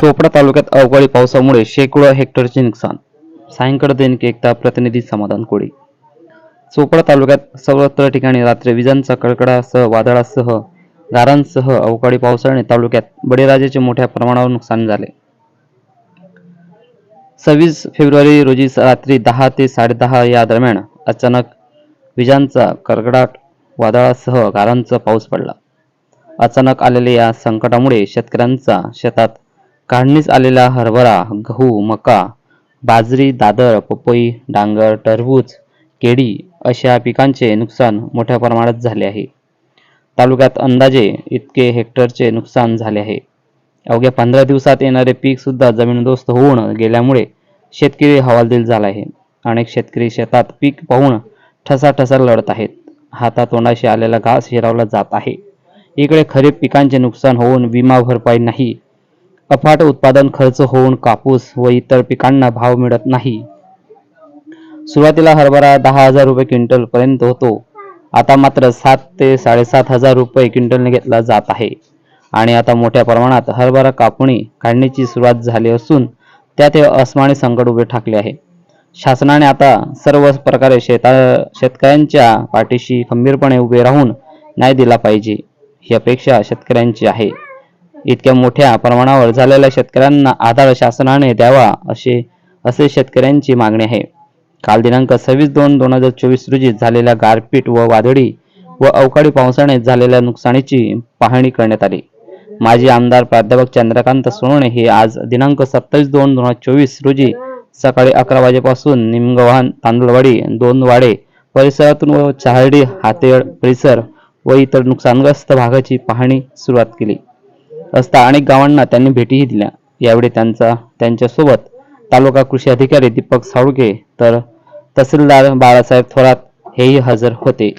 चोपडा तालुक्यात अवकाळी पावसामुळे शेकडो हेक्टरचे नुकसान. सायंकाळ दैनिक एकता प्रतिनिधी समाधान कोळी. चोपडा तालुक्यात सर्वत्र ठिकाणी रात्री विजांचा कडकडासह वादळासह गारांसह अवकाळी पावसाने तालुक्यात बळीराजाचे मोठ्या प्रमाणावर नुकसान झाले. सव्वीस फेब्रुवारी रोजी रात्री दहा ते साडेदहा या दरम्यान अचानक विजांचा कडकडाट वादळासह गारांचा पाऊस पडला. अचानक आलेल्या या संकटामुळे शेतकऱ्यांचा शेतात काढणीस आलेला हरभरा गहू मका बाजरी दादर पपई डांगर टरबूज केळी अशा पिकांचे नुकसान मोठ्या प्रमाणात झाले आहे. तालुक्यात अंदाजे इतके हेक्टरचे नुकसान झाले आहे. अवघ्या पंधरा दिवसात येणारे पीक सुद्धा जमीनदोस्त होऊन गेल्यामुळे शेतकरी हवालदिल झाला आहे. अनेक शेतकरी शेतात पीक पाहून ठसाठसा लढत आहेत. हातातोंडाशी आलेला घास हिरावला जात आहे. इकडे खरीप पिकांचे नुकसान होऊन विमा भरपाई नाही. अफाट उत्पादन खर्च होऊन कापूस व इतर पिकांना भाव मिळत नाही. सुरुवातीला हरभरा दहा हजार रुपये क्विंटल पर्यंत होतो. आता मात्र सात ते साडेसात हजार रुपये क्विंटलने घेतला जात आहे. आणि आता मोठ्या प्रमाणात हरभरा कापणी काढण्याची सुरुवात झाली असून त्यात हे अस्मानी संकट उभे ठाकले आहे. शासनाने आता सर्व प्रकारे शेता शेतकऱ्यांच्या पाठीशी खंबीरपणे उभे राहून न्याय दिला पाहिजे ही अपेक्षा शेतकऱ्यांची आहे. इतक्या मोठ्या प्रमाणावर झालेल्या शेतकऱ्यांना आधार शासनाने द्यावा असे असे शेतकऱ्यांची मागणी आहे. काल दिनांक सव्वीस दोन दोन हजार चोवीस रोजी झालेल्या गारपीट व वादळी व अवकाळी पावसाने झालेल्या नुकसानीची पाहणी करण्यात आली. माजी आमदार प्राध्यापक चंद्रकांत सोनवणे हे आज दिनांक सत्तावीस दोन दोन हजार चोवीस रोजी सकाळी अकरा वाजेपासून निमगव्हाण तांदूळवाडी दोन वाडे परिसरातून व चहार्डी हातेड परिसर व इतर नुकसानग्रस्त भागाची पाहणी सुरुवात केली. असता अनेक गावांना त्यांनी भेटीही दिल्या. यावेळी त्यांचा त्यांच्यासोबत तालुका कृषी अधिकारी दीपक साळुके तर तहसीलदार बाळासाहेब थोरात हेही हजर होते.